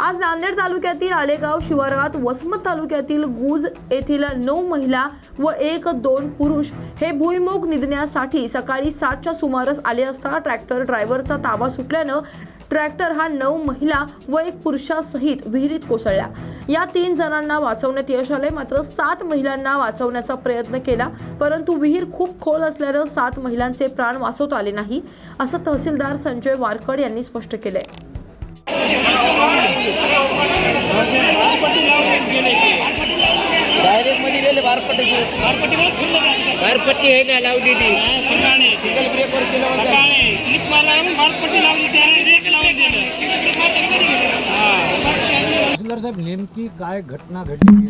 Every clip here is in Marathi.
आज नांदेड तालुक्यातील आलेगाव शिवारात वसमत तालुक्यातील गुज येथील नऊ महिला व एक दोन पुरुष हे भुईमुग निधण्यासाठी सकाळी सातच्या सुमारास आले असता ट्रॅक्टर ड्रायव्हरचा ताबा सुटल्यानं ट्रॅक्टर हा नऊ महिला व एक पुरुषासहित विहिरीत कोसळला. या तीन जणांना वाचवण्यात यश आले मात्र सात महिलांना वाचवण्याचा प्रयत्न केला परंतु विहीर खूप खोल असल्यानं सात महिलांचे प्राण वाचवता आले नाही असं तहसीलदार संजय वारकड यांनी स्पष्ट केलंय. डायरेक्टमध्ये गेले बारपट्टी बारपट्टी आहे ना लावलेली सकाळी सिंगल ब्रेकवर केलं होतं. सकाळी स्लिप मारला मालपट्टी लावली त्याने रेक लावून दिलं. तहसीलदार साहेब नेमकी काय घटना घडली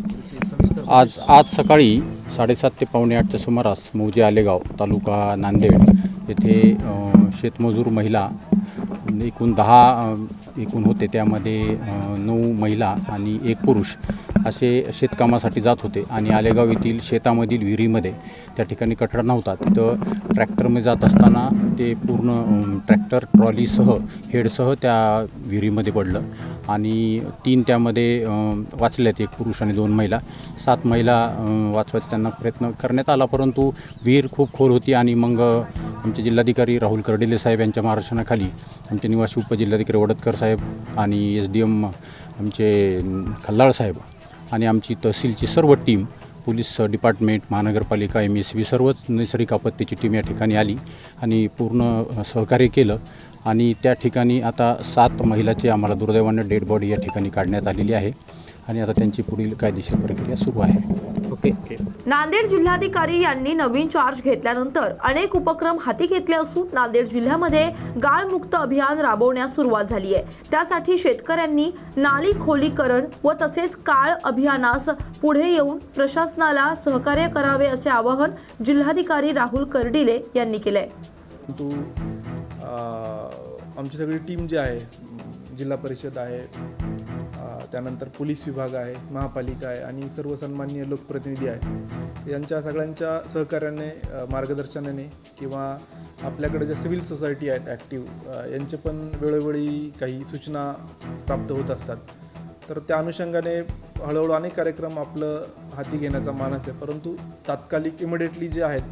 आज आज सकाळी साडेसात ते पावणे आठच्या सुमारास मौजे आलेगाव तालुका नांदेड येथे शेतमजूर महिला एकूण दहा एकूण होते. त्यामध्ये नऊ महिला आणि एक पुरुष असे शेतकामासाठी जात होते आणि आलेगाव येथील शेतामधील विहिरीमध्ये त्या ठिकाणी कठडा नव्हता. तिथं ट्रॅक्टरमध्ये जात असताना ते पूर्ण ट्रॅक्टर ट्रॉलीसह हेडसह त्या विहिरीमध्ये पडलं. आणि तीन त्यामध्ये वाचल्यात एक पुरुष आणि दोन महिला. सात महिला वाचवायचा त्यांना प्रयत्न करण्यात आला परंतु विहीर खूप खोल होती आणि मग आमचे जिल्हाधिकारी राहुल कर्डिले साहेब यांच्या मार्गदर्शनाखाली आमचे निवासी उपजिल्हाधिकारी वडतकर साहेब आणि एस डी एम आमचे खल्लाळ साहेब आणि आमची तहसीलची सर्व टीम पोलीस डिपार्टमेंट महानगरपालिका एम एस बी सर्वच नैसर्गिक आपत्तीची टीम या ठिकाणी आली आणि पूर्ण सहकार्य केलं. आणि त्या ठिकाणी आता सात महिलाची आम्हाला दुर्दैवानं डेड बॉडी या ठिकाणी काढण्यात आलेली आहे. आणि आता त्यांची पुढील कायदेशीर प्रक्रिया सुरू आहे. ओके नांदेड जिल्हाधिकारी यांनी नवीन चार्ज घेतल्यानंतर अनेक उपक्रम हाती घेतले असून नांदेड जिल्ह्यामध्ये गाळमुक्त अभियान राबवण्यास सुरुवात झाली आहे. त्यासाठी शेतकऱ्यांनी नाली खोलीकरण व तसेच काळ अभियानास पुढे येऊन प्रशासनाला सहकार्य करावे असे आवाहन जिल्हाधिकारी राहुल कर्डिले यांनी केले आमची सगळी टीम जी आहे जिल्हा परिषद आहे त्यानंतर पोलीस विभाग आहे महापालिका आहे आणि सर्व सन्मान्य लोकप्रतिनिधी आहे. यांच्या सगळ्यांच्या सहकार्याने मार्गदर्शनाने किंवा आपल्याकडे ज्या सिव्हिल सोसायटी आहेत ॲक्टिव्ह यांचे पण वेळोवेळी काही सूचना प्राप्त होत असतात. तर त्या अनुषंगाने हळूहळू अनेक कार्यक्रम आपलं हाती घेण्याचा मानस आहे. परंतु तात्कालिक इमिडिएटली जे आहेत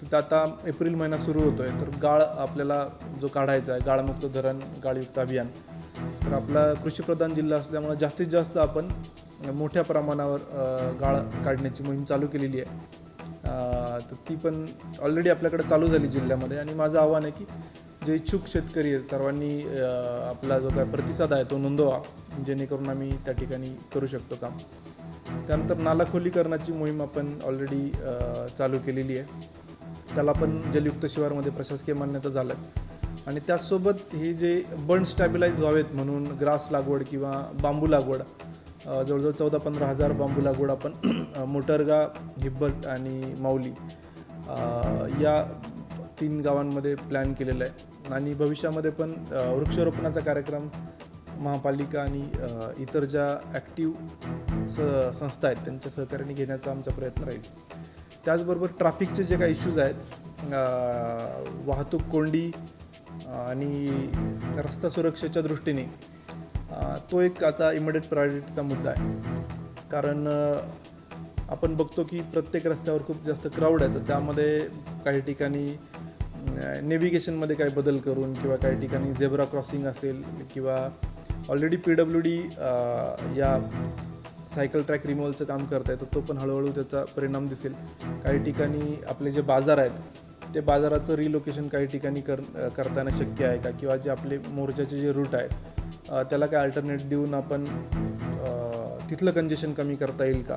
तिथं आता एप्रिल महिना सुरू होतो आहे तर गाळ आपल्याला जो काढायचा आहे गाळमुक्त धरण गाळयुक्त अभियान तर आपला कृषीप्रधान जिल्हा असल्यामुळे जास्तीत जास्त आपण मोठ्या प्रमाणावर गाळ काढण्याची मोहीम चालू केलेली आहे. तर ती पण ऑलरेडी आपल्याकडे चालू झाली जिल्ह्यामध्ये आणि माझं आव्हान आहे की जे इच्छुक शेतकरी आहेत सर्वांनी आपला जो काय प्रतिसाद आहे तो नोंदवा जेणेकरून आम्ही त्या ठिकाणी करू शकतो काम. त्यानंतर नालाखोलीकरणाची मोहीम आपण ऑलरेडी चालू केलेली आहे. त्याला पण जलयुक्त शिवारमध्ये प्रशासकीय मान्यता झालं आणि त्याचसोबत हे जे बर्न स्टॅबिलाइज व्हावेत म्हणून ग्रास लागवड किंवा बांबू लागवड जवळजवळ चौदा पंधरा हजार बांबू लागवड आपण मोटरगा हिब्बट आणि माऊली या तीन गावांमध्ये प्लॅन केलेलं आहे. आणि भविष्यामध्ये पण वृक्षारोपणाचा कार्यक्रम महापालिका आणि इतर ज्या ॲक्टिव स संस्था आहेत त्यांच्या सहकार्याने घेण्याचा आमचा प्रयत्न राहील. त्याचबरोबर ट्रॅफिकचे जे काही इश्यूज आहेत वाहतूक कोंडी आणि रस्ता सुरक्षेच्या दृष्टीने तो एक आता इमिडिएट प्रायोरिटीचा मुद्दा आहे. कारण आपण बघतो की प्रत्येक रस्त्यावर खूप जास्त क्राऊड आहे तर त्यामध्ये काही ठिकाणी नेव्हिगेशनमध्ये काही बदल करून किंवा काही ठिकाणी झेब्रा क्रॉसिंग असेल किंवा ऑलरेडी पी डब्ल्यू डी या सायकल ट्रॅक रिमोवलचं काम करत आहे तर तो पण हळूहळू त्याचा परिणाम दिसेल. काही ठिकाणी आपले जे बाजार आहेत ते बाजाराचं रिलोकेशन काही ठिकाणी कर करताना शक्य आहे का? किंवा जे आपले मोर्चाचे जे रूट आहेत त्याला काय अल्टरनेट देऊन आपण तिथलं कंजेशन कमी करता येईल का?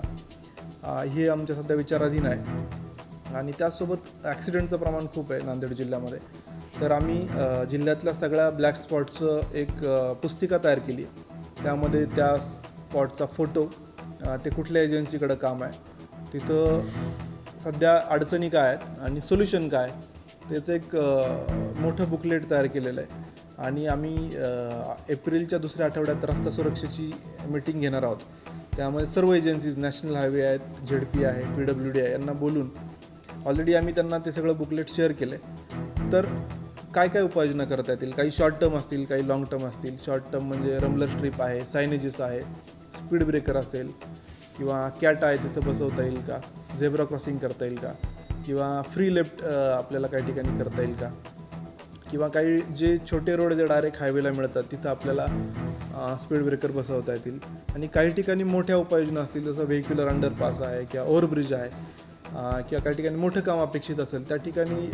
हे आमच्या सध्या विचाराधीन आहे. आणि त्यासोबत ॲक्सिडेंटचं प्रमाण खूप आहे नांदेड जिल्ह्यामध्ये. तर आम्ही जिल्ह्यातल्या सगळ्या ब्लॅक स्पॉटचं एक पुस्तिका तयार केली त्यामध्ये त्या स्पॉटचा फोटो ते कुठल्या एजन्सीकडं काम आहे? तिथं सध्या अडचणी काय आहेत आणि सोल्युशन काय त्याचं एक मोठं बुकलेट तयार केलेलं आहे. आणि आम्ही एप्रिलच्या दुसऱ्या आठवड्यात रस्ता सुरक्षेची मीटिंग घेणार आहोत. त्यामध्ये सर्व एजन्सीज नॅशनल हायवे आहेत झेड पी आहे पी डब्ल्यू डी आहे यांना बोलून ऑलरेडी आम्ही त्यांना ते सगळं बुकलेट शेअर केलं आहे तर काय काय उपाययोजना करता येतील? काही शॉर्ट टर्म असतील काही लाँग टर्म असतील. शॉर्ट टर्म म्हणजे रमलर स्ट्रीप आहे सायनेजेस आहे. स्पीड ब्रेकर असेल किंवा कॅट आहे तिथं बसवता येईल का? झेब्रा क्रॉसिंग करता येईल का? किंवा फ्री लेफ्ट आपल्याला काही ठिकाणी करता येईल का? किंवा काही जे छोटे रोड जे डायरेक्ट हायवेला मिळतात तिथं आपल्याला स्पीड ब्रेकर बसवता येतील. आणि काही ठिकाणी मोठ्या उपाययोजना असतील जसं व्हेक्युलर अंडरपास आहे किंवा ओव्हरब्रिज आहे किंवा काही ठिकाणी मोठं काम अपेक्षित असेल त्या ठिकाणी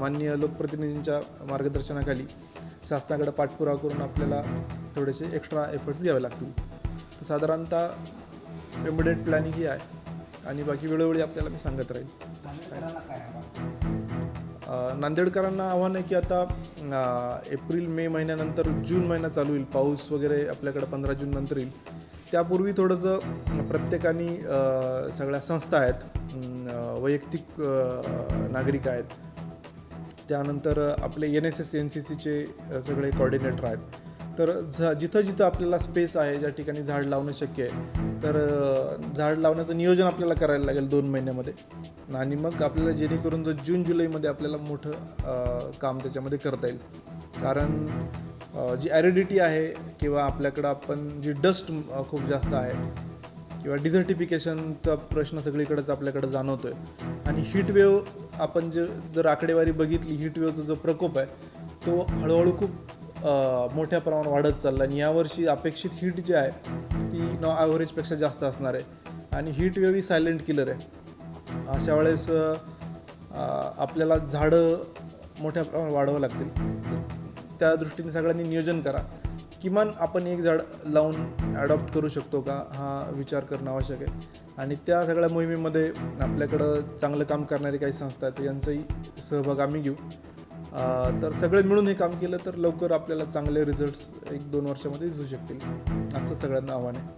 माननीय लोकप्रतिनिधींच्या मार्गदर्शनाखाली शासनाकडे पाठपुरावा करून आपल्याला थोडेसे एक्स्ट्रा एफर्ट्स घ्यावे लागतील. तर साधारणतः इमिडिएट प्लॅनिंग ही आहे. आणि बाकी वेळोवेळी आपल्याला मी सांगत राहील. नांदेडकरांना आव्हान आहे की आता एप्रिल मे महिन्यानंतर जून महिना चालू होईल पाऊस वगैरे आपल्याकडे पंधरा जून नंतर येईल. त्यापूर्वी थोडंसं प्रत्येकाने सगळ्या संस्था आहेत वैयक्तिक नागरिक आहेत. त्यानंतर आपले N S S N C सीचे सगळे कॉर्डिनेटर आहेत. तर झ जिथं जिथं आपल्याला स्पेस आहे ज्या ठिकाणी झाड लावणं शक्य आहे तर झाड लावण्याचं नियोजन आपल्याला करायला लागेल दोन महिन्यामध्ये. आणि मग आपल्याला जेणेकरून जर जून जुलैमध्ये आपल्याला मोठं काम त्याच्यामध्ये करता येईल. कारण जी ॲरिडिटी आहे किंवा आपल्याकडं आपण जी डस्ट खूप जास्त आहे किंवा डिझर्टिफिकेशनचा प्रश्न सगळीकडेच आपल्याकडे जाणवतो आहे आणि हीट आपण जे जर आकडेवारी बघितली हीटवेव्हचा जो प्रकोप आहे तो हळूहळू खूप मोठ्या प्रमाणात वाढत चालला आणि यावर्षी अपेक्षित हीट जी आहे ती नॉ ॲव्हरेजपेक्षा जास्त असणार आहे. आणि हीट वेव्ह ही सायलेंट किलर आहे. अशा वेळेस आपल्याला झाडं मोठ्या प्रमाणात वाढवं लागतील. त्या दृष्टीने सगळ्यांनी नियोजन करा. किमान आपण एक झाड लावून ॲडॉप्ट करू शकतो का हा विचार करणं आवश्यक आहे. आणि त्या सगळ्या मोहिमेमध्ये आपल्याकडं चांगलं काम करणारी काही संस्था आहेत यांचाही सहभाग आम्ही घेऊ. तर सगळे मिळून हे काम केलं तर लवकर आपल्याला चांगले रिझल्ट्स एक दोन वर्षामध्ये दिसू शकतील. असं सगळ्यांना आव्हान आहे.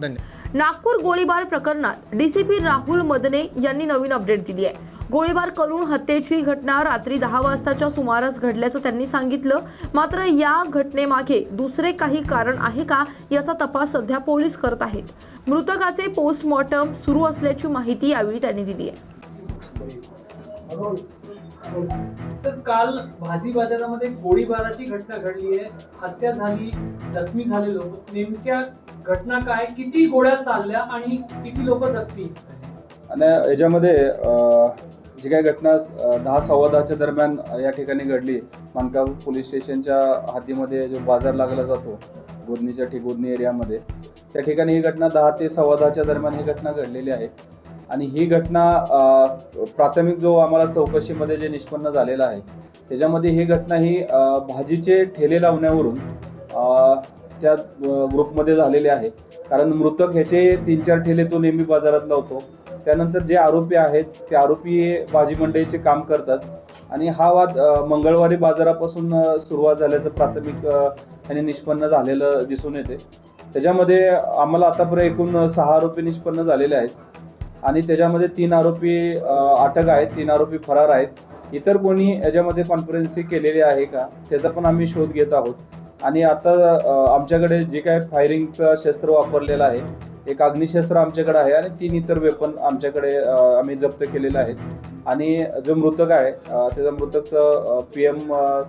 धन्यवाद. नागपूर गोळीबार प्रकरणात डीसीपी राहुल मदने यांनी नवीन अपडेट दिली आहे. गोळीबार करून हत्येची घटना रात्री दहा वाजताच्या सुमारास घडल्याचं त्यांनी सांगितलं. मात्र या घटनेमागे दुसरे काही कारण आहे का याचा तपास सध्या पोलीस करत आहेत. मृतकाचे पोस्टमॉर्टम सुरू असल्याची माहिती यावेळी त्यांनी दिली आहे. सर काल भाजी बाजारामध्ये गोळीबाराची घटना घडली आहे. हत्या झाली जखमी झाले लोक. नेमक्या घटना काय? किती गोळ्या चालल्या आणि किती लोक जखमी? आणि याच्यामध्ये जी काही घटना दहा सव्वा दहाच्या दरम्यान या ठिकाणी घडली. मानकापूर पोलीस स्टेशनच्या हद्दीमध्ये जो बाजार लागला जातो गोदनीच्या ठिक गुदनी एरियामध्ये त्या ठिकाणी ही घटना दहा ते सव्वा दहाच्या दरम्यान ही घटना घडलेली आहे. आणि ही घटना प्राथमिक जो आम्हाला चौकशीमध्ये जे निष्पन्न झालेलं आहे त्याच्यामध्ये ही घटना ही भाजीचे ठेले लावण्यावरून त्या ग्रुपमध्ये झालेले आहे. कारण मृतक ह्याचे तीन चार ठेले तो नेहमी बाजारात लावतो त्यानंतर जे आरोपी आहेत ते आरोपी हे भाजी मंडईचे काम करतात. आणि हा वाद मंगळवारी बाजारापासून सुरुवात झाल्याचं प्राथमिक आणि निष्पन्न झालेलं दिसून येते. त्याच्यामध्ये आम्हाला आतापर्यंत एकूण सहा आरोपी निष्पन्न झालेले आहेत. आणि त्याच्यामध्ये तीन आरोपी अटक आहेत तीन आरोपी फरार आहेत. इतर कोणी याच्यामध्ये कॉन्फरन्सी केलेली आहे का त्याचा पण आम्ही शोध घेत आहोत. आणि आता आमच्याकडे जे काय फायरिंगचं शस्त्र वापरलेलं आहे एक अग्निशस्त्र आमच्याकडे आहे आणि तीन इतर वेपन आमच्याकडे आम्ही जप्त केलेले आहेत. आणि जो मृतक आहे त्याचा मृतकचं पी एम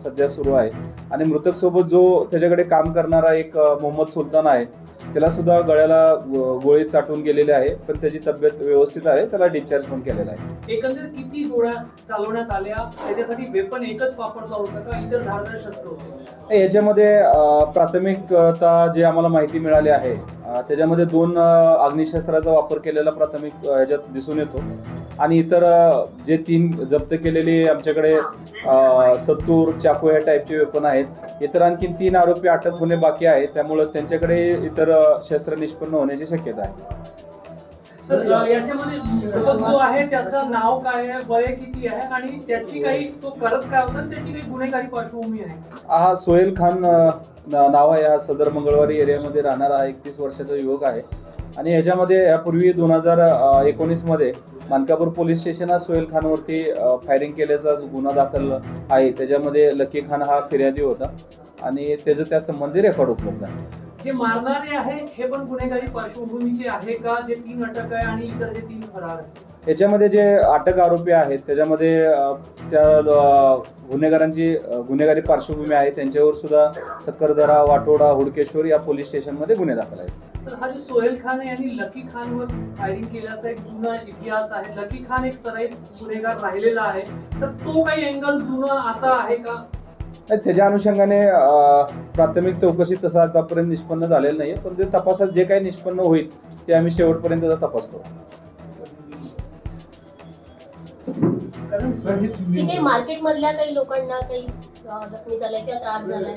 सध्या सुरू आहे. आणि मृतकसोबत जो त्याच्याकडे काम करणारा एक मोहम्मद सुलतान आहे त्याला सुद्धा गळ्याला गोळी चाटून गेलेली आहे पण त्याची तब्येत व्यवस्थित आहे त्याला डिस्चार्ज पण केलेला आहे. एकंदरीत किती गोळ्या चालवण्यात आल्या? त्याच्यासाठी वेपन एकच वापरला होता का? इतर धारदार शस्त्र होते? याच्यामध्ये प्राथमिकता जे आम्हाला माहिती मिळाली आहे त्याच्यामध्ये दोन अग्निशस्त्राचा वापर केलेला प्राथमिक अ, ह्याच्यात दिसून येतो. आणि इतर जे तीन जप्त केलेले आमच्याकडे सत्तूर चाकू या टाईपचे वेपन आहेत. इतर आणखीन तीन आरोपी अटक होणे बाकी आहे. त्यामुळे त्यांच्याकडे इतर शस्त्र निष्पन्न होण्याची शक्यता आहे. याच्यामध्ये जो आहे त्याचं नाव काय आहे वय किती आहे आणि त्याची काही तो करत काय होता त्याची काही गुन्हेगारी पार्श्वभूमी आहे? हा सोहेल खान नाव आहे. हा सदर मंगळवारी एरियामध्ये राहणारा एकतीस वर्षाचा युवक आहे. आणि याच्यामध्ये यापूर्वी दोन हजार एकोणीसमध्ये मानकापूर पोलीस स्टेशनात सोहेल खानवरती फायरिंग केल्याचा जो गुन्हा दाखल आहे त्याच्यामध्ये लकी खान हा फिर्यादी होता. आणि त्याचं त्या मंदिर रेकॉर्ड उपलब्ध आहे जे मारणारे आहे हे पण गुन्हेगारी पार्श्वभूमीचे आहे का? जे तीन अटक आहे आणि इतर जे तीन फरार आहेत. याच्यामध्ये जे अटक आरोपी आहेत त्याच्यामध्ये त्या गुन्हेगारांची गुन्हेगारी पार्श्वभूमी आहे. त्यांच्यावर सुद्धा सक्करदरा वाटोडा हुडकेश्वर या पोलीस स्टेशनमध्ये गुन्हे दाखल आहेत. तर हा जो सोहेल खान आहे यांनी लकी खानवर फायरिंग केल्याचा एक जुना इतिहास आहे. लकी खान एक सराईत गुन्हेगार राहिलेला आहे. तर तो काही अँगल जुना आता आहे का? नाही, त्याच्या अनुषंगाने प्राथमिक चौकशी तसं आतापर्यंत निष्पन्न झालेलं नाही पण ते तपासात जे काही निष्पन्न होईल ते आम्ही शेवटपर्यंत त्याचा तपास करू. की काही मार्केटमधल्या काही लोकांना काही जखमी झालाय किंवा त्रास झालाय.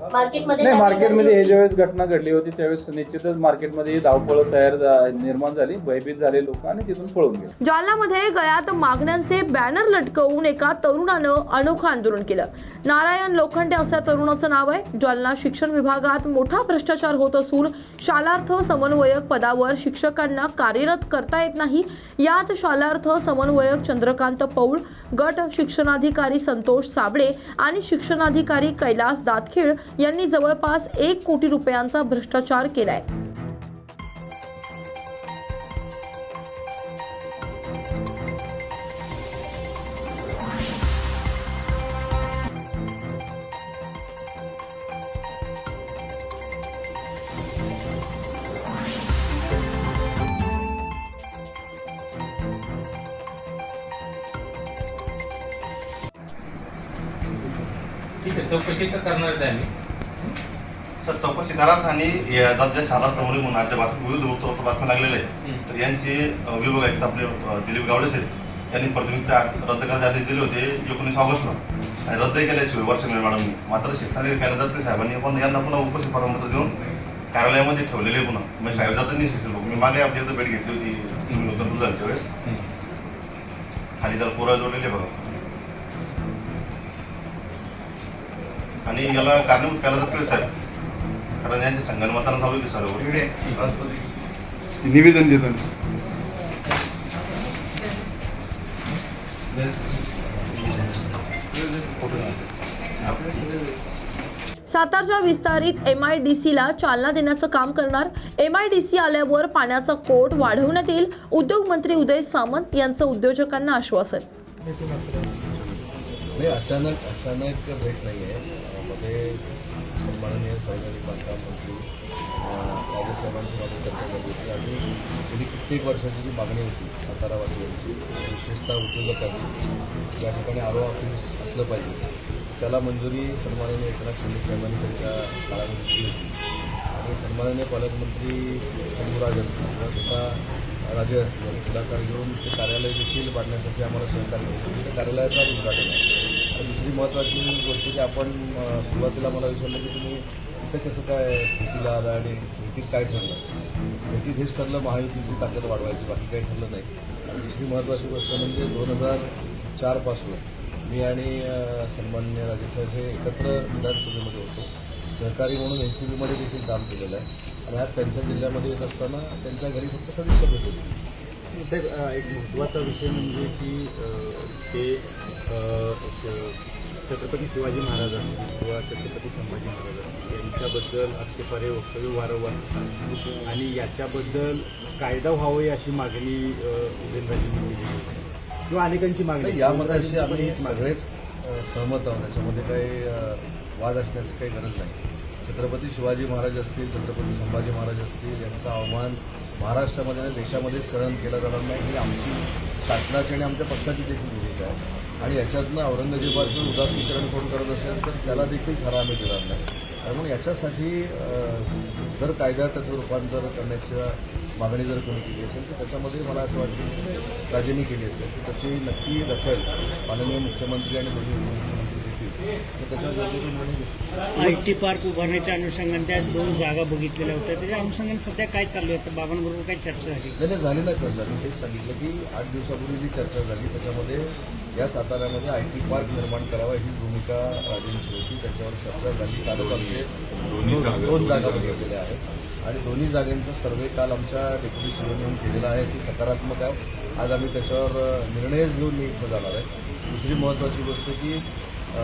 मार्केटमध्ये नाही मार्केटमध्ये हे ज्यावेळेस घटना घडली होती त्यावेळेस निश्चितच मार्केटमध्ये ही धावपळ तयार झा- निर्माण झाली भयभीत झाले लोक आणि तिथून पळून गेले. जालन्यामध्ये गळ्यात मागण्यांचे बॅनर लटकवून एका तरुणानं अनोखं आंदोलन केलं. नारायण लोखंडे असं या तरुणाचं नाव आहे. जालना शिक्षण विभागात मोठा भ्रष्टाचार होत असून शालार्थ समन्वयक पदावर शिक्षकांना कार्यरत करता येत नाही. यात शालार्थ समन्वयक चंद्रकांत पौळ गट शिक्षणाधिकारी संतोष साबळे आणि शिक्षणाधिकारी कैलास दातखीळ यांनी जवळपास एक कोटी रुपयांचा भ्रष्टाचार केलाय. ठीक आहे चौकशी तर करणारच आहे आम्ही. सर चौकशी कराच आणि या राज्य शाळा समोर म्हणून बातमी विविध वृत्तपत्र बातम्या लागलेल्या आहेत. तर यांचे विभाग आहेत आपले दिलीप गावडे आहेत. यांनी प्राथमिकता रद्द करण्याचे आदेश दिले होते एकोणीस ऑगस्टला. आणि रद्द केल्याशिवाय वर्ष मॅडमनी मात्र शिक्षणाधिकारी कायदा साहेबांनी पण यांना पुन्हा उपस्थित परवानगी देऊन कार्यालयामध्ये ठेवलेले पुन्हा. म्हणजे साहेब जात नाही शिक्षण मी मागे आमच्या इथं भेट घेतली होती. नूतन झाली त्यावेळेस. खाली त्याला पोरा जोडलेले बघा. आणि याला कारणीभूत जात साहेब यांच्या संगणमतानं चालू होती सर्व. निवेदन देतो सातारच्या विस्तारित एम आय डी सीला चालना देण्याचं काम करणार एम आय डी सी आल्यावर पाण्याचा कोट वाढवण्यात येईल उद्योगमंत्री उदय सामंत यांचं उद्योजकांना आश्वासन. अचानक अचानक भेट नाही आहे माननीय सार्वजनिक बांधकाम मंत्री बाबू साहेबांची माझी चर्चा झाली होती आणि गेली कित्येक वर्षाची जी मागणी होती सातारावासियांची विशेषतः उद्योजकांची या ठिकाणी आरो ऑफिस असलं पाहिजे त्याला मंजुरी सन्माननीय एकनाथ शिंदे साहेबांनी त्यांच्या काळामध्ये दिली होती. आणि सन्माननीय पालकमंत्री शंभूराज असतील किंवा स्वतः राजे असतील आणि पुढाकार घेऊन ते कार्यालय देखील बांधण्यासाठी आम्हाला सहकार्य केलं. त्या कार्यालयाचा उद्घाटन आहे. दुसरी महत्त्वाची गोष्ट की आपण सुरुवातीला मला विचारलं की तुम्ही इथं कसं काय भेटीला आला आणि भेटीत काय ठरलं? म्हणजे भेटीत हेच ठरलं महायुतीची ताकद वाढवायची बाकी काही ठरलं नाही. आणि दुसरी महत्त्वाची गोष्ट म्हणजे दोन हजार चारपासून मी आणि सन्मान्य राजेसाहेब हे एकत्र विधानसभेमध्ये होतो. सहकारी म्हणून एन सी बीमध्ये देखील काम केलेलं आहे. आणि आज त्यांच्या जिल्ह्यामध्ये येत असताना त्यांच्या घरी फक्त सदस्य भेट होती साहेब एक महत्त्वाचा विषय म्हणजे की ते छत्रपती शिवाजी महाराज असतील किंवा छत्रपती संभाजी महाराज असतील यांच्याबद्दल आक्षेपार्ह वक्तव्य वारंवार. आणि याच्याबद्दल कायदा व्हावी अशी मागणी अ, उदयनराजेंनी केली. किंवा अनेकांची मागणी. यामध्ये अशी आम्ही. सगळेच सहमत आहोत याच्यामध्ये काही वाद असण्याची काही गरज नाही छत्रपती शिवाजी महाराज असतील छत्रपती संभाजी महाराज असतील यांचा अवमान महाराष्ट्रामध्ये आणि देशामध्ये सहन केला जाणार नाही ही आमची शासनाची आणि आमच्या पक्षाची देखील भूमिका आहे. आणि याच्यातनं औरंगजेबाचं उदात्तीकरण कोण करत असेल तर त्याला देखील खरा आम्ही देणार नाही. आणि म्हणून याच्यासाठी जर कायद्यात त्याचं रूपांतर करण्याच्या मागणी जर कोणी केली असेल तर त्याच्यामध्ये मला असं वाटतं की राजेंनी केली असेल. तर त्याची नक्की दखल माननीय मुख्यमंत्री आणि दोन्ही आय टी पार्क उभारण्याच्या अनुषंगाने त्या दोन जागा बघितलेल्या होत्या. त्याच्या अनुषंगाने सध्या काय चालू आहे? बाबांबरोबर काय चर्चा झाली? नाही नाही झाली ना चर्चा. मी तेच सांगितलं की आठ दिवसापूर्वी जी चर्चा झाली त्याच्यामध्ये या साताऱ्यामध्ये आय टी पार्क निर्माण करावा ही भूमिका राजेंची होती. त्याच्यावर चर्चा झाली. कालच आमचे दोन जागा बघितलेल्या आहेत. आणि दोन्ही जागांचा सर्वे काल आमच्या डेप्युटी सीओ म्हणून केलेला आहे की सकारात्मक आहे. आज आम्ही त्याच्यावर निर्णयच घेऊन मी इथं जाणार आहे. दुसरी महत्त्वाची गोष्ट की अ,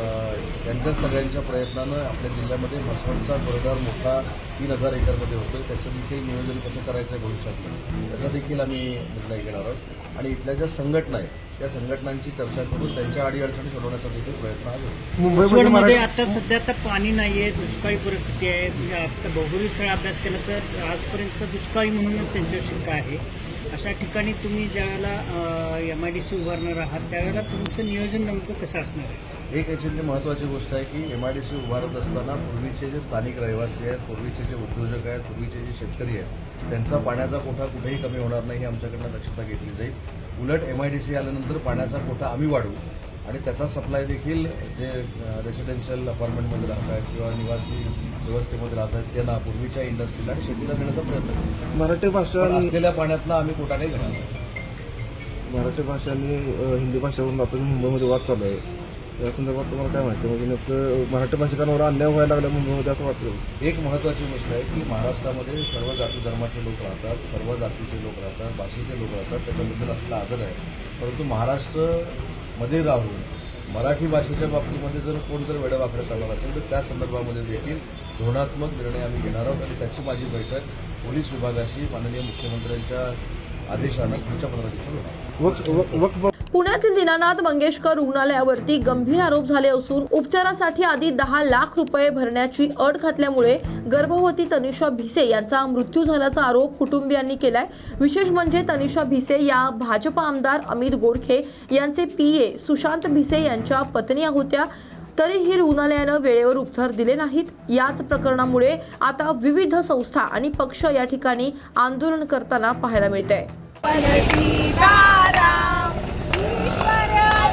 त्यांच्या सगळ्यांच्या प्रयत्नानं आपल्या जिल्ह्यामध्ये म्हसवडचा बरोबर मोठा तीन हजार एकरमध्ये होतो त्याचं देखील नियोजन कसं करायचं आहे भविष्यात त्याचा देखील आम्ही निर्णय घेणार आहोत. आणि इथल्या ज्या संघटना आहेत त्या संघटनांची चर्चा करून त्यांच्या अडीअडचणी सोडवण्याचा देखील प्रयत्न होईल मुंबईमध्ये आता सध्या आता पाणी नाही आहे दुष्काळी परिस्थिती आहे. म्हणजे आता बहुविध स्थळ अभ्यास केला तर आजपर्यंतचा दुष्काळी म्हणूनच त्यांच्यावर शिक्का आहे. अशा ठिकाणी तुम्ही ज्यावेळेला एम आय डी सी उभारणार आहात त्यावेळेला तुमचं नियोजन नेमकं कसं असणार आहे? एक याच्यातली महत्त्वाची गोष्ट आहे की एम आय डी सी उभारत असताना पूर्वीचे जे स्थानिक रहिवासी आहेत पूर्वीचे जे उद्योजक आहेत पूर्वीचे जे शेतकरी आहेत त्यांचा पाण्याचा कोठा कुठेही कमी होणार नाही ही आमच्याकडनं दक्षता घेतली जाईल. उलट एम आय डी सी आल्यानंतर पाण्याचा कोठा आम्ही वाढवू. आणि त्याचा सप्लाय देखील जे रेसिडेन्शियल अपार्टमेंटमध्ये राहत आहेत किंवा निवासी व्यवस्थेमध्ये राहत आहेत त्यांना पूर्वीच्या इंडस्ट्रीला आणि शेतीला देण्याचा प्रयत्न करू मराठी भाषा असलेल्या पाण्यातला आम्ही कोटा काही घेणार. नाही. मराठी भाषा आणि हिंदी भाषेवरून आता मुंबईमध्ये वाद चालू आहे. या संदर्भात तुम्हाला काय माहिती? म्हणजे नेमकं मराठी भाषिकांवर अन्याय व्हायला लागला मुंबईमध्ये असं वाटतं. एक महत्त्वाची गोष्ट आहे की महाराष्ट्रामध्ये सर्व जाती धर्माचे लोक राहतात सर्व जातीचे लोक राहतात भाषेचे लोक राहतात त्याच्याबद्दल आपला आदर आहे. परंतु महाराष्ट्रमध्ये राहून मराठी भाषेच्या बाबतीमध्ये जर कोण जर वेडवाकडे करणार असेल तर त्या संदर्भामध्ये देखील धोरणात्मक निर्णय आम्ही घेणार आहोत. आणि त्याची माझी बैठक पोलीस विभागाशी माननीय मुख्यमंत्र्यांच्या आदेशानं पुढच्या पंधरा दिवसात होणार पुण्यातील दीनानाथ मंगेशकर रुग्णालयावरती गंभीर आरोप झाले असून उपचारासाठी आधी दहा लाख रुपये भरण्याची अट घातल्यामुळे गर्भवती तनिषा भिसे यांचा मृत्यू झाल्याचा आरोप कुटुंबियांनी केलाय. विशेष म्हणजे तनिषा भिसे या भाजप आमदार अमित गोडखे यांचे पीए सुशांत भिसे यांच्या पत्नी होत्या. तरीही रुग्णालयानं वेळेवर उपचार दिले नाहीत. याच प्रकरणामुळे आता विविध संस्था आणि पक्ष या ठिकाणी आंदोलन करताना पाहायला मिळत आहे Alkışlar ya.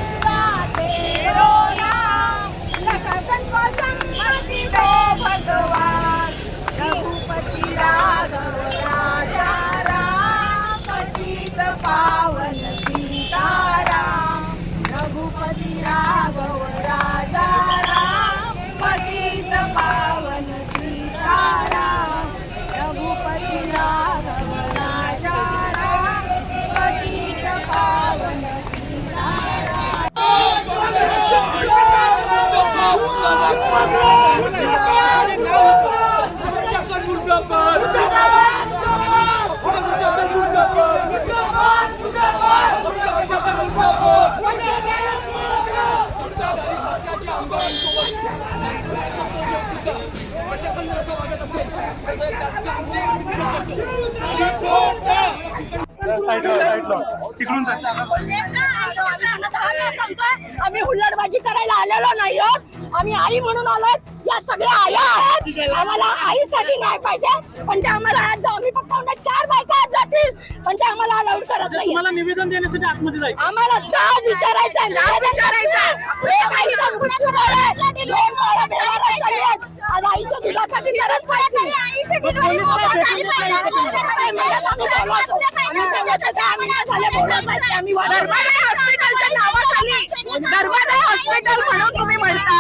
आम्ही हुल्लडबाजी करायला आलेलो नाही आहोत. आम्ही आई म्हणून आलो या सगळ्या आया आहेत. आम्हाला आईसाठी नाही पाहिजे. पण ते आम्हाला आज जाऊ आम्ही फक्त चार बायका जातील पण ते आम्हाला अलाउड करत नाही मला निवेदन देण्यासाठी आतमध्ये जायचं. आम्हाला जा विचारायचं ना. विचारायचं एक आईचा मृत्यू झालाय. दोन पोरं बेवारस झाली आहेत. आज आईच्या दुधासाठी गरज पडत नाही. पोलीस काय मिळत आम्ही बोलवतो. आम्ही त्याच्यासाठी आम्ही नाही झाले बोलत नाही. आम्ही नर्मदा हॉस्पिटलच्या नावाखाली. नर्मदा हॉस्पिटल म्हणून तुम्ही म्हणता?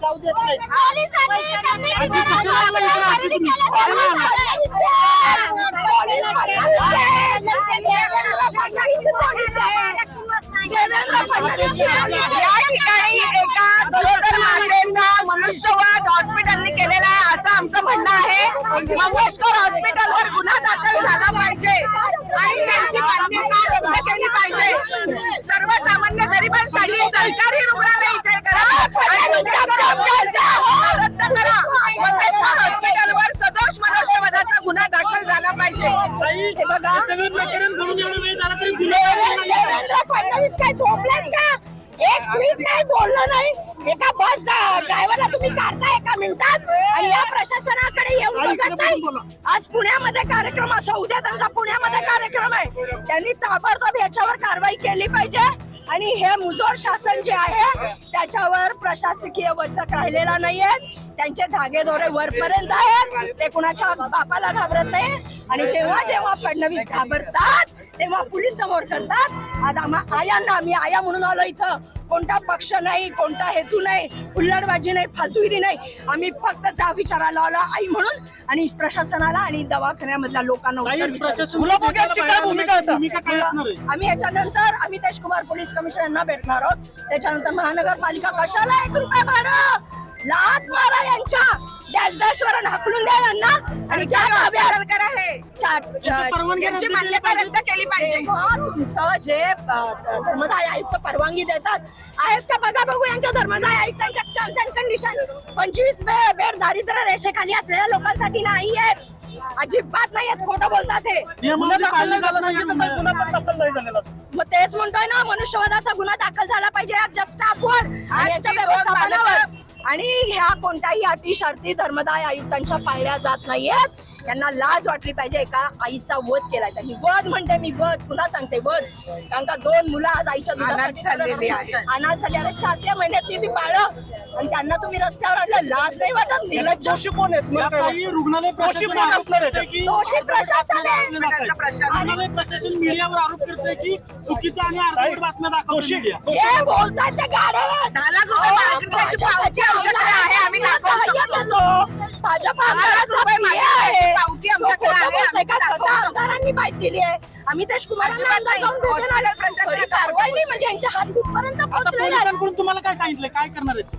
पोलिसांनी त्यांनी खरेदी देवेंद्र फडणवीस या ठिकाणी एका गरोदर मातेचा मनुष्यवाद हॉस्पिटलने केलेला आहे असं आमचं म्हणणं आहे मंगेशकर हॉस्पिटलवर गुन्हा दाखल झाला पाहिजे आणि त्यांची मान्यता रद्द केली पाहिजे सर्वसामान्य गरिबांसाठी सरकारी रुग्णालय इथे करा आणि देवेंद्र फडणवीस काय झोपलेत का? एक मिनिट नाही बोललो नाही. एका बस ड्रायव्हरला तुम्ही काढता एका मिनिटात? आणि या प्रशासनाकडे येऊन बघत नाही? आज पुण्यामध्ये कार्यक्रम असा उद्या त्यांचा पुण्यामध्ये कार्यक्रम आहे. त्यांनी ताबडतोब याच्यावर कारवाई केली पाहिजे. आणि हे मुजोर शासन जे आहे त्याच्यावर प्रशासकीय वचक राहिलेला नाहीये. त्यांचे धागे दोरे वरपर्यंत आहेत. ते कुणाच्या बापाला घाबरत नाही आणि जेव्हा जेव्हा फडणवीस घाबरतात तेव्हा पोलीस समोर करतात. आज आम्हा आयांना मी आया म्हणून आलो इथं. कोणता पक्ष नाही कोणता हेतू नाही हुल्लडबाजी नाही फालतुगिरी नाही. आम्ही फक्त जा विचारायला आलो आई म्हणून आणि प्रशासनाला आणि दवाखान्यामधल्या लोकांना उत्तर. आम्ही याच्यानंतर आम्ही देशकुमार पोलीस कमिशनरना भेटणार आहोत. त्याच्यानंतर महानगरपालिका कशाला एक रुपये भाडं लात मारा यांच्या. डॅश डॅश वर हाकलून द्या यांना. आणि त्या ताब्यात. करा हे यांची मान्यता रद्द केली पाहिजे. तुमचं जे धर्मदाय आयुक्त परवानगी देतात आहेत का? बघा बघू यांच्या धर्मदाय आयुक्तांच्या टर्म्स अँड कंडिशन पंचवीस बेड दारिद्र्य रेषेखाली असलेल्या लोकांसाठी नाही आहेत अजिबात नाही आहेत खोटं बोलतात हे. मग तेच म्हणतोय ना मनुष्यवधाचा गुन्हा दाखल झाला पाहिजे या आणि याच्या व्यवस्थापनावर. आणि ह्या कोणत्याही अटी शर्ती धर्मदाय आयुक्तांच्या पाळल्या जात नाहीयेत. यांना लाज वाटली पाहिजे. एका आईचा वध केलाय. त्यांनी वध म्हणते मी वध. पुन्हा सांगते वध. कारण का दोन मुलं आज आईच्या दुधासाठी अनाथ झाली. आणि सातव्या महिन्यातली ती बाळ. आणि त्यांना तुम्ही रस्त्यावर आणलं. लाज नाही वाटत. निर्लज्ज. कोण रुग्णालय दोषी प्रशासन आहे? रुग्णालय प्रशासन. मीडियावर आरोप करतोय की चुकीचा आणि अर्धवट बातम्या जे बोलतात ते गाडे भाजप आमदाराचा PA आहे. तो खोटं बोलतोय का? स्वतः आमदारांनी माहिती दिली आहे. आम्ही देशकुमारांना आलो. कारवाई नाही. म्हणजे यांच्या हात कुठपर्यंत आता पोहोचलेले आहेत. पोलिसांकडून तुम्हाला काय सांगितलं काय करणार आहेत?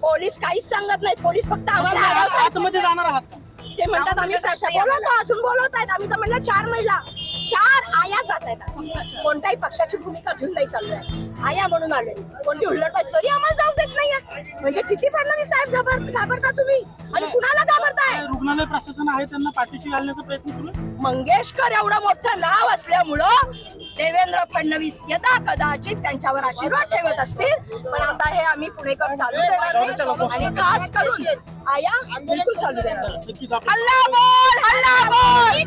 पोलीस काहीच सांगत नाहीत. पोलीस फक्त आम्हाला अडवतात. आतमध्ये जाणार आहात. का? ते म्हणतात आम्ही चर्चा बोलवतो अजून बोलवत आहेत. आम्ही तर म्हणलं चार महिला चार आया जात आहेत. कोणत्याही पक्षाची भूमिका घेऊन नाही चाललोय आया म्हणून आलोय. कोणती उल्लट तरी आम्हाला जाऊ देत नाहीये. म्हणजे किती फडणवीस साहेब घाबर घाबरता तुम्ही? आणि कुणाला घाबरताय रुग्णालय प्रशासन आहे त्यांना पाठीशी घालण्याचा प्रयत्न सुरू आहे? मंगेशकर एवढं मोठं नाव असल्यामुळं देवेंद्र फडणवीस यदा कदाचित त्यांच्यावर आशीर्वाद ठेवत असतील पण आता हे आम्ही पुणेकर चालू देणार नाही आणि खास करून आया बिलकुल चालू देणार नाही. नक्कीच आपण हल्ला बोल हल्ला बोल!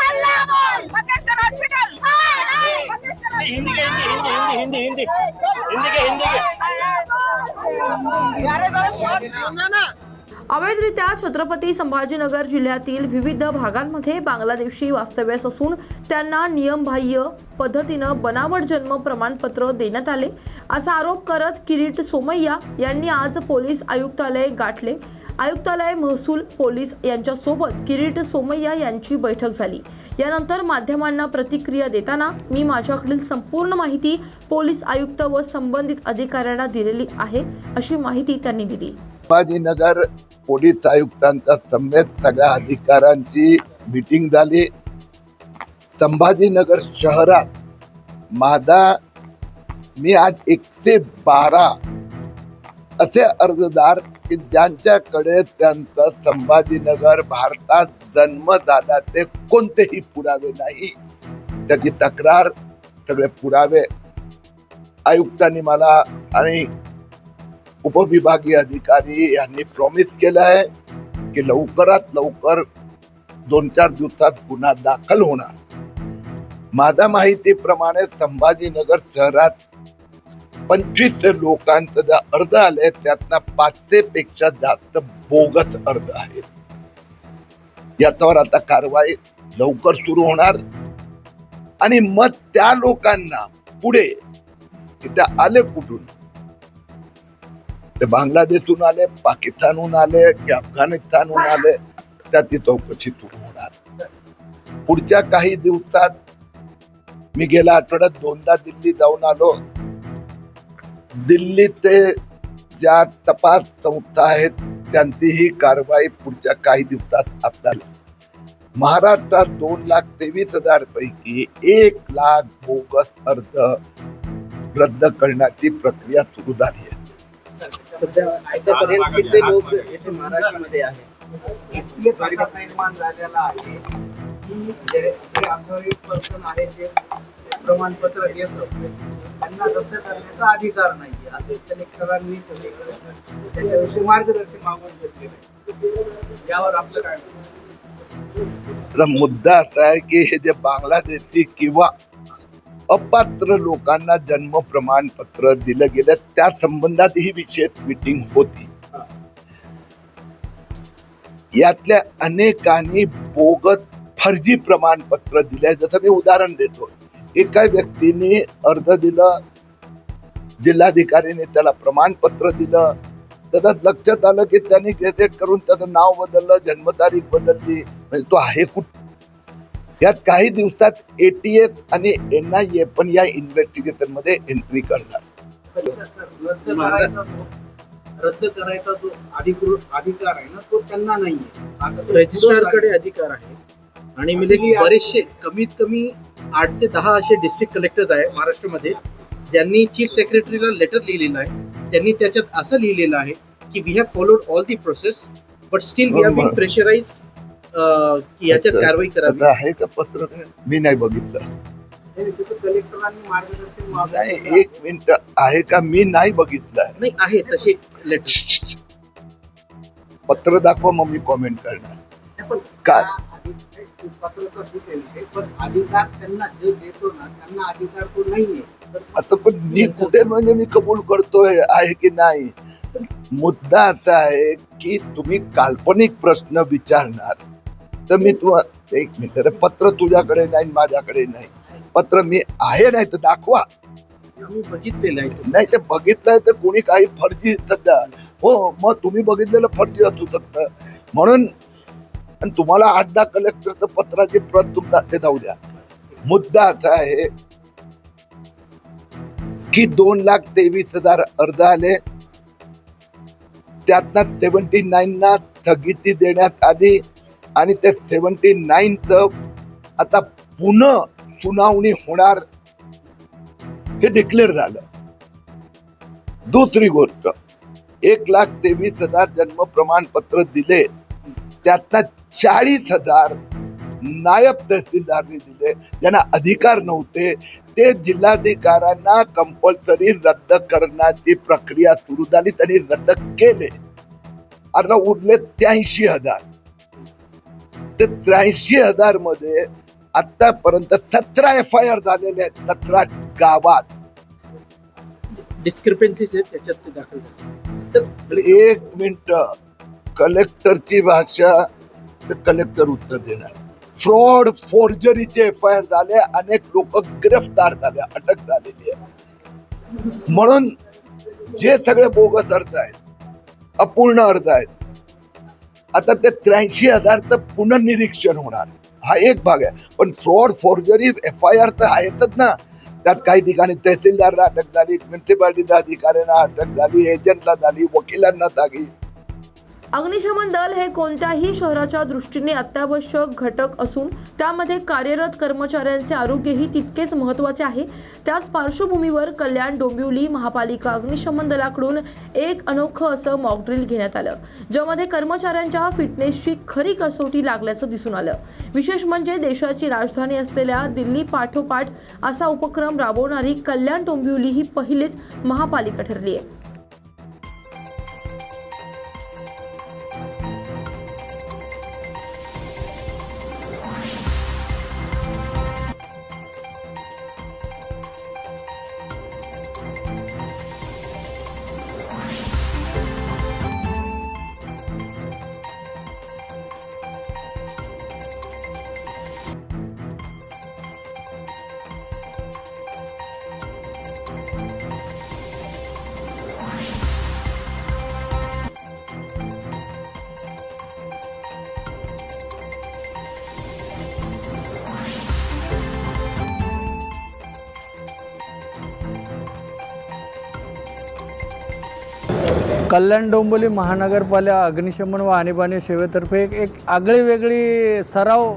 हल्ला बोल! मंगेशकर हॉस्पिटल! हिंदी के हिंदी हिंदी हिंदी हिंदी हिंदी के हिंदी के अवैधरित्या छत्रपती संभाजीनगर जिल्ह्यातील विविध भागांमध्ये बांगलादेशी वास्तव्यास असून त्यांना नियमबाह्य पद्धतीनं बनावट जन्म प्रमाणपत्र देण्यात आले. असा आरोप करत किरीट सोमय्या यांनी आज पोलीस आयुक्तालय गाठले. आयुक्तालय महसूल पोलीस यांच्यासोबत किरीट सोमय्या यांची बैठक झाली. यानंतर माध्यमांना प्रतिक्रिया देताना मी माझ्याकडील संपूर्ण माहिती पोलीस आयुक्त व संबंधित अधिकाऱ्यांना दिलेली आहे अशी माहिती त्यांनी दिली. संभाजीनगर पोलीस आयुक्तांचा समेत सगळ्या अधिकाऱ्यांची मीटिंग झाली. संभाजीनगर शहरात माझा मी आज एकशे बारा असे अर्जदार की ज्यांच्याकडे त्यांचं संभाजीनगर भारतात जन्म झाल्याचे कोणतेही पुरावे नाही. त्याची तक्रार सगळे पुरावे आयुक्तांनी मला आणि उपविभागीय अधिकारी यांनी प्रॉमिस केलं आहे की लवकरात लवकर दोन चार दिवसात गुन्हा दाखल होणार. माझ्या माहितीप्रमाणे संभाजीनगर शहरात पंचवीस लोकांचं जे अर्ज आले त्यातला पाचशे पेक्षा जास्त बोगस अर्ज आहेत. याच्यावर आता कारवाई लवकर सुरू होणार. आणि मग त्या लोकांना पुढे त्या आले कुठून? ते बांगलादेशहून आले पाकिस्तानहून आले की अफगाणिस्तानहून आले त्या ती चौकशी सुरू होणार. पुढच्या काही दिवसात मी गेल्या आठवड्यात दोनदा दिल्ली जाऊन आलो. दिल्ली ते ज्या तपास संस्था आहेत त्यांची ही कारवाई पुढच्या काही दिवसात आपल्याला. महाराष्ट्रात दोन लाख तेवीस हजार पैकी एक लाख बोगस अर्ज रद्द करण्याची प्रक्रिया सुरू झाली आहे. सध्या आतापर्यंत किती लोक येथे महाराष्ट्रामध्ये आहेत. इतकी निर्माण झालेला आहे. की जे जे अनोळखी पर्सन आहे जे प्रमाणपत्र घेत त्यांना रद्द करण्याचा अधिकार नाही असे कलेक्टरांनी सगळीकडे त्याच्याविषयी मार्गदर्शन मागून घेतलेलं यावर आपलं काय मत? त्याचा मुद्दा असा आहे की हे जे बांगलादेशी किंवा अपात्र लोकांना जन्म प्रमाणपत्र दिलं गेलं. त्या संबंधात ही विशेष मीटिंग होती. यातल्या अनेकांनी बोगस फर्जी प्रमाणपत्र दिले जसं मी उदाहरण देतो. एका व्यक्तीने अर्ज दिलं जिल्हाधिकारीने त्याला प्रमाणपत्र दिलं. त्याच्यात लक्षात आलं की त्याने गॅझेट करून त्याचं नाव बदललं जन्मतारीख बदलली. म्हणजे तो आहे कुठ? यात काही दिवसात एटीएस आणि एन आय ए पण या इन्व्हेस्टिगेशनमध्ये एंट्री करणार. रद्द करायचा जो- रद्द करायचा जो अधिकृत अधिकार आहे ना तो त्यांना रजिस्ट्रारकडे अधिकार आहे. आणि म्हणजे की बरेचसे कमीत कमी आठ ते दहा असे डिस्ट्रिक्ट कलेक्टर्स आहे महाराष्ट्रामध्ये ज्यांनी चीफ सेक्रेटरीला लेटर लिहिलेलं आहे. त्यांनी त्याच्यात असं लिहिलेलं आहे की we have followed all the process but still we have been pressurise की याच्यात. कारवाई करावी. आता आहे का पत्र काय? मी नाही बघितलं. नाही एक मिनिट. आहे का? मी नाही बघितलं. नाही आहे तसे लेटर पत्र दाखवा मग मी कॉमेंट करणार. काय? तर आता पण मी कुठे म्हणजे मी कबूल करतोय? आहे की नाही? मुद्दा असा आहे की तुम्ही काल्पनिक प्रश्न विचारणार. तर मी तू एक मिनिट पत्र तुझ्याकडे नाही माझ्याकडे नाही. पत्र मी आहे नाही तर दाखवा. बघितलेलं आहे. नाही ते बघितलंय तर कोणी काही फर्जी सध्या. हो मग तुम्ही बघितलेलं फर्जी असू शकतं. म्हणून तुम्हाला आठ दहा कलेक्टरचं पत्राची प्रत तुमचा ते जाऊ द्या. मुद्दा असा आहे की दोन लाख तेवीस हजार अर्ज आले. त्यातनं सेव्हन्टी नाईन ना स्थगिती देण्यात आली. आणि ते सेवन्टी नाईनच आता पुन्हा सुनावणी होणार हे डिक्लेअर झालं. दुसरी गोष्ट एक लाख तेवीस हजार जन्म प्रमाणपत्र दिले. त्यातनं चाळीस हजार नायब तहसीलदारनी दिले. ज्यांना अधिकार नव्हते ते जिल्हाधिकाऱ्यांना कंपल्सरी रद्द करण्याची प्रक्रिया सुरू झाली. त्यांनी रद्द केले. आता उरले त्र्याऐंशी हजार. ते त्र्याऐंशी हजारमध्ये आतापर्यंत सतरा एफ आय आर झालेले आहेत सतरा गावात. डिस्क्रिपन्सीज आहेत त्याच्यात ते दाखल झाले. तर एक मिनिट कलेक्टरची भाषा तर कलेक्टर उत्तर देणार. फ्रॉड फोर्जरीचे एफ आय आर झाले अनेक लोक गिरफ्तार झाले अटक झालेली आहे. म्हणून जे सगळे बोगस अर्ज आहेत अपूर्ण अर्ज आहेत आता ते त्र्याऐंशी हजारचं पुनर्निरीक्षण होणार. हा एक भाग आहे. पण fraud forgery F I R तर आहेतच ना. त्यात काही ठिकाणी तहसीलदारला अटक झाली म्युन्सिपाल्टीच्या अधिकाऱ्यांना अटक झाली एजंटला झाली वकिलांना झाली अग्निशमन दल हे कोणत्याही शहराच्या दृष्टीने अत्यावश्यक घटक असून त्यामध्ये कार्यरत कर्मचाऱ्यांचे आरोग्यही तितकेच महत्त्वाचे आहे. त्याच पार्श्वभूमीवर कल्याण डोंबिवली महापालिका अग्निशमन दलाकडून एक अनोखं असं मॉकड्रिल घेण्यात आलं ज्यामध्ये कर्मचाऱ्यांच्या फिटनेसची खरी कसोटी लागल्याचं दिसून आलं. विशेष म्हणजे देशाची राजधानी असलेल्या दिल्ली पाठोपाठ असा उपक्रम राबवणारी कल्याण डोंबिवली ही पहिलीच महापालिका ठरली आहे कल्याण डोंबिवली महानगरपालिका अग्निशमन व आणीबाणी सेवेतर्फे एक एक आगळी वेगळी सराव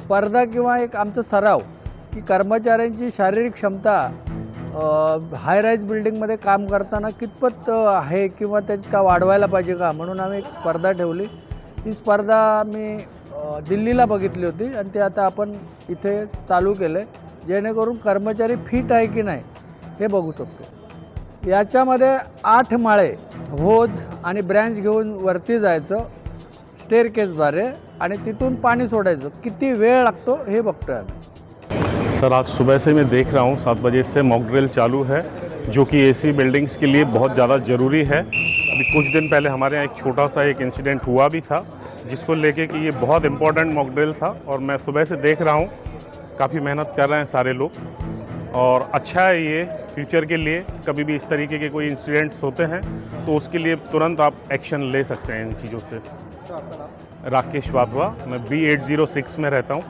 स्पर्धा किंवा एक आमचा सराव की कर्मचाऱ्यांची शारीरिक क्षमता हाय राईज बिल्डिंगमध्ये काम करताना कितपत आहे किंवा त्यात का वाढवायला पाहिजे का? म्हणून आम्ही एक स्पर्धा ठेवली. ही स्पर्धा मी दिल्लीला बघितली होती आणि ते आता आपण इथे चालू केलं आहे जेणेकरून कर्मचारी फिट आहे की नाही हे बघू शकतो. याच्यामध्ये आठ माळे, होज आणि ब्रँच घेऊन वरती जायचं स्टेअर केसद्वारे आणि तिथून पाणी सोडायचं. किती वेळ लागतो हे बघतोय आम्ही. सर, आज सुबह से मैं देख रहा हूँ, सात बजे से मॉक ड्रिल चालू है, जो कि एसी बिल्डिंग्स के लिए बहुत ज़्यादा ज़रूरी है। अभी कुछ दिन पहले हमारे यहाँ एक छोटा सा एक इंसिडेंट हुआ भी था, जिसको लेके कि ये बहुत इंपॉर्टेंट मॉक ड्रिल था और मैं सुबह से देख रहा हूँ, काफ़ी मेहनत कर रहे हैं सारे लोग। और अच्छा है ये फ्यूचर के लिए कभी भी इस तरीके के कोई इंसिडेंट्स होते हैं तो उसके लिए तुरंत आप एक्शन ले सकते हैं इन चीज़ों से। राकेश वाधवा मैं बी एट ज़ीरो सिक्स में रहता हूँ।